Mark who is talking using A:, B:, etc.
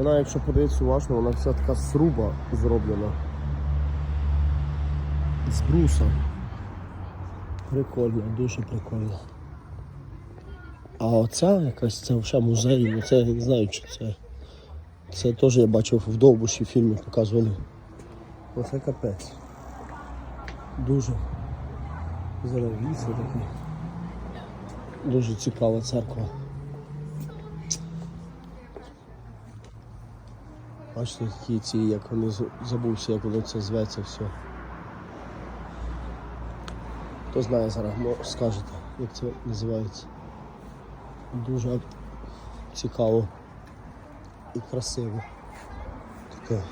A: Вона, якщо подивитися уважно, вона вся така сруба зроблена. З бруса. Прикольно, дуже прикольно. А оця якась це вже музей, ну це я не знаю, чи це. Це теж я бачив в довбуші фільмі показували. Оце капець. Дуже. Заравіться такі. Дуже цікава церква. Бачите, такі ці, як вони забувся, як воно це зветься все. Хто знає зараз, може скажете, як це називається. Дуже цікаво і красиво. Таке.